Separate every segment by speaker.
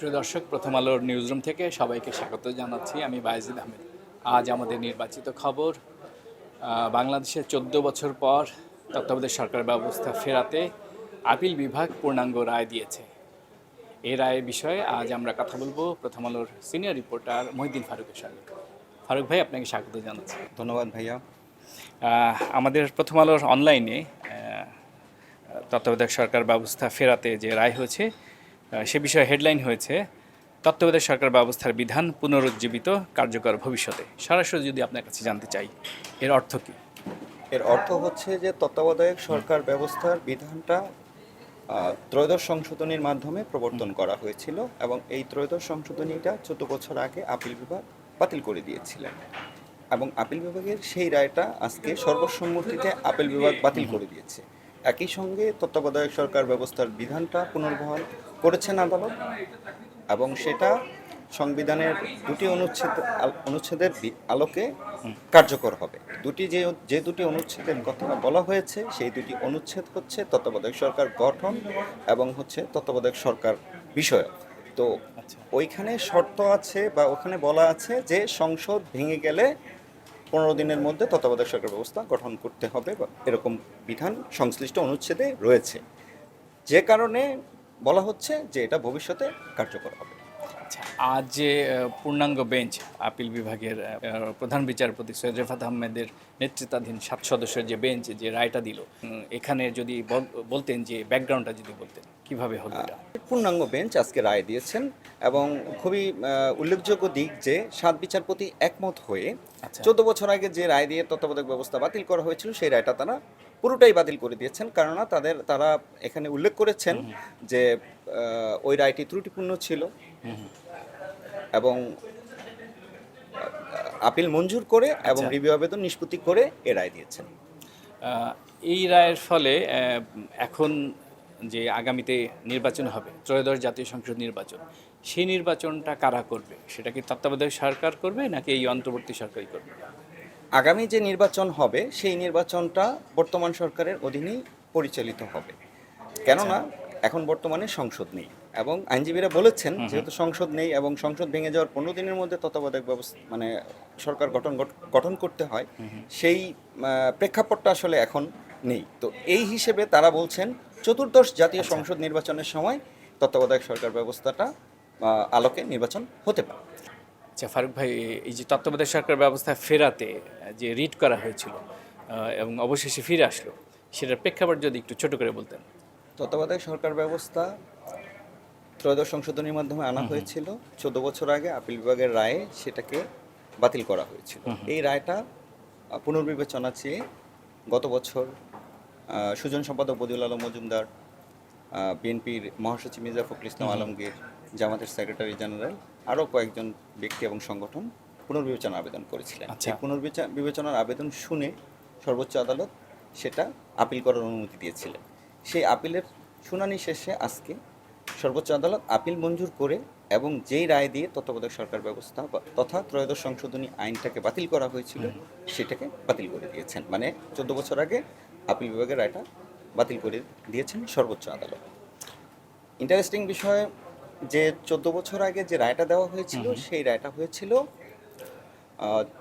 Speaker 1: প্রিয় দর্শক প্রথম আলোর নিউজরুম থেকে সবাইকে স্বাগত জানাচ্ছি আমি বায়েজিদ আহমেদ। আজ আমাদের নির্বাচিত খবর বাংলাদেশে চোদ্দ বছর পর তত্ত্বাবধায়ক সরকার ব্যবস্থা ফেরাতে আপিল বিভাগ পূর্ণাঙ্গ রায় দিয়েছে। এই রায়ের বিষয়ে আজ আমরা কথা বলব প্রথম আলোর সিনিয়র রিপোর্টার মহিদ্দিন ফারুকের সঙ্গে। ফারুক ভাই আপনাকে স্বাগত জানাচ্ছি।
Speaker 2: ধন্যবাদ ভাইয়া।
Speaker 1: আমাদের প্রথম আলোর অনলাইনে তত্ত্বাবধায়ক সরকার ব্যবস্থা ফেরাতে যে রায় হয়েছে সে বিষয়ে হেডলাইন হয়েছে, তত্ত্বাবধায়ক সরকার ব্যবস্থার বিধান পুনরুজ্জীবিত, কার্যকর ভবিষ্যতে। সরাসরি যদি আপনার কাছে জানতে চাই, এর অর্থ কী?
Speaker 2: এর অর্থ হচ্ছে যে তত্ত্বাবধায়ক সরকার ব্যবস্থার বিধানটা ত্রয়োদশ সংশোধনীর মাধ্যমে প্রবর্তন করা হয়েছিল এবং এই ত্রয়োদশ সংশোধনীটা চোদ্দ বছর আগে আপিল বিভাগ বাতিল করে দিয়েছিলেন। এবং আপিল বিভাগের সেই রায়টা আজকে সর্বসম্মতিতে আপিল বিভাগ বাতিল করে দিয়েছে। একই সঙ্গে তত্ত্বাবধায়ক সরকার ব্যবস্থার বিধানটা পুনর্বহাল করেছেন আদালত এবং সেটা সংবিধানের দুটি অনুচ্ছেদ অনুচ্ছেদের আলোকে কার্যকর হবে। দুটি যে যে দুটি অনুচ্ছেদের কথা বলা হয়েছে সেই দুটি অনুচ্ছেদ হচ্ছে তত্ত্বাবধায়ক সরকার গঠন এবং হচ্ছে তত্ত্বাবধায়ক সরকার বিষয়ক। তো
Speaker 1: আচ্ছা।
Speaker 2: ওইখানে শর্ত আছে বা ওখানে বলা আছে যে সংসদ ভেঙে গেলে পনেরো দিনের মধ্যে তত্ত্বাবধায়ক সরকার ব্যবস্থা গঠন করতে হবে এরকম বিধান সংশ্লিষ্ট অনুচ্ছেদে রয়েছে। যে কারণে বলা হচ্ছে যে এটা ভবিষ্যতে কার্যকর হবে।
Speaker 1: আজ যে পূর্ণাঙ্গ বেঞ্চ আপিল বিভাগের প্রধান বিচারপতি সৈয়দ রেফাত আহমেদের নেতৃত্বাধীন সাত সদস্যের যে বেঞ্চ যে রায়টা দিল এখানে যদি বল- বলতেন যে ব্যাকগ্রাউন্ডটা যদি বলতেন কীভাবে হলো এটা?
Speaker 2: পূর্ণাঙ্গ বেঞ্চ আজকে রায় দিয়েছেন এবং খুবই উল্লেখযোগ্য দিক যে সাত বিচারপতি একমত হয়ে
Speaker 1: আচ্ছা।
Speaker 2: চোদ্দ বছর আগে যে রায় দিয়ে তত্ত্বাবধায়ক ব্যবস্থা বাতিল করা হয়েছিল সেই রায়টা তারা পুরোটাই বাতিল করে দিয়েছেন। কেননা তাদের তারা এখানে উল্লেখ করেছেন যে ওই রায়টি ত্রুটিপূর্ণ ছিল। এবং আপিল মঞ্জুর করে এবং
Speaker 1: আচ্ছা।
Speaker 2: রিভিউ আবেদন নিষ্পত্তি করে এ রায় দিয়েছেন।
Speaker 1: এই রায়ের ফলে এখন যে আগামীতে নির্বাচন হবে ত্রয়োদশ জাতীয় সংসদ নির্বাচন সেই নির্বাচনটা কারা করবে? সেটা কি তত্ত্বাবধায়ক সরকার করবে নাকি এই অন্তর্বর্তী সরকারই করবে?
Speaker 2: আগামী যে নির্বাচন হবে সেই নির্বাচনটা বর্তমান সরকারের অধীনেই পরিচালিত হবে। কেননা এখন বর্তমানে সংসদ নেই। এবং আইনজীবীরা বলেছেন যেহেতু সংসদ নেই এবং সংসদ ভেঙে যাওয়ার পনেরো দিনের মধ্যে তত্ত্বাবধায়ক ব্যবস্থা মানে সরকার গঠন গঠন করতে হয় সেই প্রেক্ষাপটটা আসলে এখন নেই। তো এই হিসেবে তারা বলছেন চতুর্দশ জাতীয় সংসদ নির্বাচনের সময় তত্ত্বাবধায়ক সরকার ব্যবস্থাটা আলোকে নির্বাচন হতে পারে।
Speaker 1: আচ্ছা ফারুক ভাই এই যে তত্ত্বাবধায়ক সরকার ব্যবস্থা ফেরাতে যে রিট করা হয়েছিল এবং অবশেষে ফিরে আসলো সেটার প্রেক্ষাপট যদি একটু ছোট করে বলতেন।
Speaker 2: তত্ত্বাবধায়ক সরকার ব্যবস্থা ত্রয়োদশ সংশোধনীর মাধ্যমে আনা হয়েছিল। চোদ্দ বছর আগে আপিল বিভাগের রায়ে সেটাকে বাতিল করা হয়েছিল। এই রায়টা পুনর্বিবেচনা চেয়ে গত বছর সুজন সম্পাদক বদিউল আলম মজুমদার বিএনপির মহাসচিব মির্জা ফখরুল ইসলাম আলমগীর জামাতের সেক্রেটারি জেনারেল আরও কয়েকজন ব্যক্তি এবং সংগঠন পুনর্বিবেচনা আবেদন করেছিলেন।
Speaker 1: আচ্ছা।
Speaker 2: এই পুনর্বিবেচনা বিবেচনার আবেদন শুনে সর্বোচ্চ আদালত সেটা আপিল করার অনুমতি দিয়েছিলেন। সেই আপিলের শুনানি শেষে আজকে সর্বোচ্চ আদালত আপিল মঞ্জুর করে এবং যেই রায় দিয়ে তত্ত্বাবধায়ক সরকার ব্যবস্থা তথা ত্রয়োদশ সংশোধনী আইনটাকে বাতিল করা হয়েছিল সেটাকে বাতিল করে দিয়েছেন। মানে চোদ্দ বছর আগে আপিল বিভাগের রায়টা বাতিল করে দিয়েছেন সর্বোচ্চ আদালত। ইন্টারেস্টিং বিষয় যে চোদ্দ বছর আগে যে রায়টা দেওয়া হয়েছিল সেই রায়টা হয়েছিল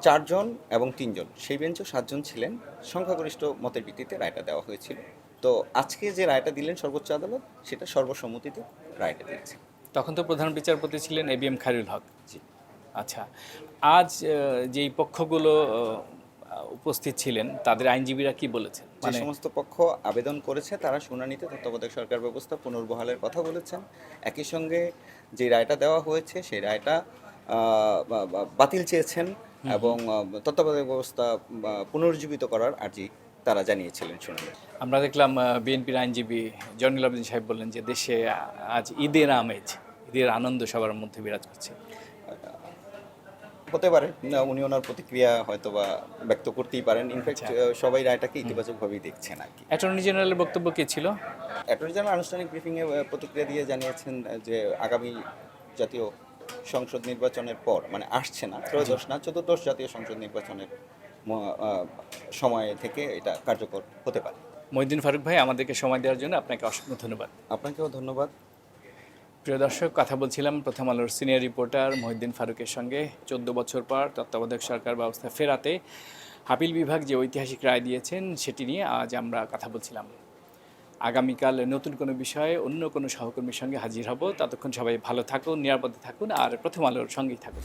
Speaker 2: চারজন এবং তিনজন। সেই বেঞ্চও সাতজন ছিলেন। সংখ্যাগরিষ্ঠ মতের ভিত্তিতে রায়টা দেওয়া হয়েছিল। তো আজকে যে রায়টা দিলেন সর্বোচ্চ আদালত সেটা সর্বসম্মতিতে রায়টা দিয়েছে।
Speaker 1: তখন তো প্রধান বিচারপতি ছিলেন A B M Khairul Haque.
Speaker 2: জি।
Speaker 1: আচ্ছা আজ যেই পক্ষগুলো উপস্থিত ছিলেন তাদের আইনজীবীরা কি বলেছেন?
Speaker 2: যে
Speaker 1: মানে
Speaker 2: সমস্ত পক্ষ আবেদন করেছে তারা শুনানিতে তত্ত্বাবধায়ক সরকার ব্যবস্থা পুনর্বহালের কথা বলেছেন। একই সঙ্গে যে রায়টা দেওয়া হয়েছে সেই রায়টা বাতিল চেয়েছেন এবং তত্ত্বাবধায়ক ব্যবস্থা বা, পুনরুজ্জীবিত করার আর্জি তারা জানিয়েছিলেন শুনানি।
Speaker 1: আমরা দেখলাম বিএনপির আইনজীবী জয়নুল আবেদিন সাহেব বললেন যে দেশে আজ ঈদের আমেজ ঈদের আনন্দ সবার মধ্যে বিরাজ করছে।
Speaker 2: হতে পারে উনি ওনার প্রতিক্রিয়া হয়তো বা ব্যক্ত করতেই পারেন। ইনফ্যাক্ট সবাই রায়টাকে ইতিবাচকভাবেই দেখছেন আর কি।
Speaker 1: অ্যাটর্নি জেনারেলের বক্তব্য কি ছিল?
Speaker 2: অ্যাটর্নি জেনারেল আনুষ্ঠানিক ব্রিফিংয়ে প্রতিক্রিয়া দিয়ে জানিয়েছেন যে আগামী জাতীয় সংসদ নির্বাচনের পর মানে আসছে না ত্রয়োদশ না চতুর্দশ জাতীয় সংসদ নির্বাচনের সময় থেকে এটা কার্যকর হতে পারে।
Speaker 1: মহিউদ্দিন ফারুক ভাই আমাদেরকে সময় দেওয়ার জন্য আপনাকে অসংখ্য ধন্যবাদ।
Speaker 2: আপনাকেও ধন্যবাদ।
Speaker 1: প্রিয় দর্শক কথা বলছিলাম প্রথম আলোর সিনিয়র রিপোর্টার মহিউদ্দিন ফারুকের সঙ্গে। চোদ্দ বছর পর তত্ত্বাবধায়ক সরকার ব্যবস্থা ফেরাতে আপিল বিভাগ যে ঐতিহাসিক রায় দিয়েছেন সেটি নিয়ে আজ আমরা কথা বলছিলাম। আগামীকাল নতুন কোনো বিষয়ে অন্য কোনো সহকর্মীর সঙ্গে হাজির হব। ততক্ষণ সবাই ভালো থাকুন নিরাপদে থাকুন আর প্রথম আলোর সঙ্গেই থাকুন।